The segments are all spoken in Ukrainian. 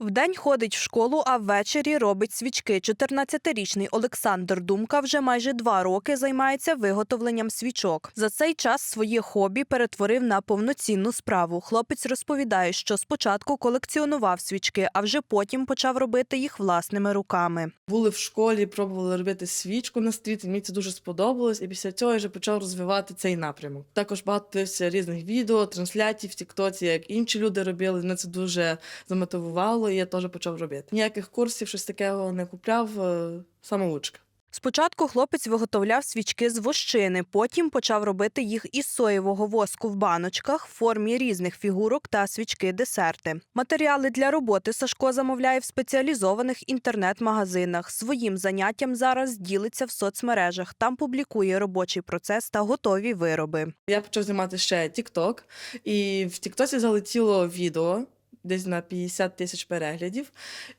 Вдень ходить в школу, а ввечері робить свічки. 14-річний Олександр Думка вже майже два роки займається виготовленням свічок. За цей час своє хобі перетворив на повноцінну справу. Хлопець розповідає, що спочатку колекціонував свічки, а вже потім почав робити їх власними руками. Були в школі, пробували робити свічку на стріт, і мені це дуже сподобалось. І після цього я вже почав розвивати цей напрямок. Також багато різних відео, трансляцій в Тіктоці, як інші люди робили. Мене це дуже замотивувало, і я теж почав робити. Ніяких курсів, щось такого не купляв, е, самоучка. Спочатку хлопець виготовляв свічки з вощини, потім почав робити їх із соєвого воску в баночках в формі різних фігурок та свічки-десерти. Матеріали для роботи Сашко замовляє в спеціалізованих інтернет-магазинах. Своїм заняттям зараз ділиться в соцмережах. Там публікує робочий процес та готові вироби. Я почав знімати ще TikTok, і в Тіктоці залетіло відео. Десь на 50 тисяч переглядів.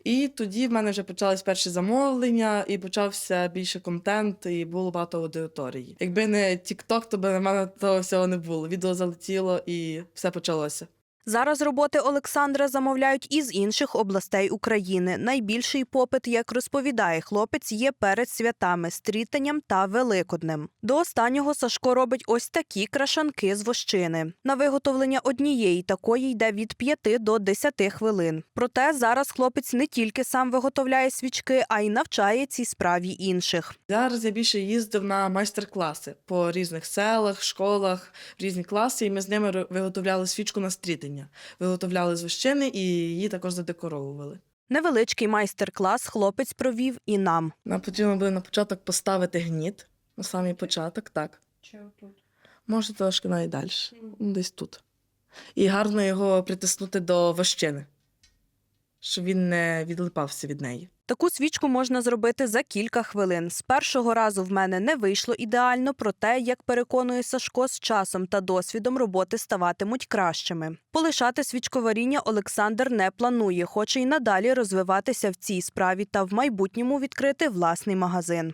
І тоді в мене вже почались перші замовлення, і почався більше контент, і було багато аудиторії. Якби не TikTok, то би на мене того всього не було. Відео залетіло і все почалося. Зараз роботи Олександра замовляють із інших областей України. Найбільший попит, як розповідає хлопець, є перед святами стрітанням та великоднем. До останнього Сашко робить ось такі крашанки з вощини. На виготовлення однієї такої йде від 5 до 10 хвилин. Проте зараз хлопець не тільки сам виготовляє свічки, а й навчає цій справі інших. Зараз я більше їздив на майстер-класи по різних селах, школах, різні класи, і ми з ними виготовляли свічку на стрітення. Виготовляли з вощини і її також задекоровували. Невеличкий майстер-клас хлопець провів і нам. Нам потрібно було на початок поставити гніт, на самий початок, так. Може, трошки навіть далі, десь тут. І гарно його притиснути до вощини, щоб він не відлипався від неї. Таку свічку можна зробити за кілька хвилин. З першого разу в мене не вийшло ідеально, проте, як переконує Сашко, з часом та досвідом роботи ставатимуть кращими. Полишати свічковаріння Олександр не планує, хоче й надалі розвиватися в цій справі та в майбутньому відкрити власний магазин.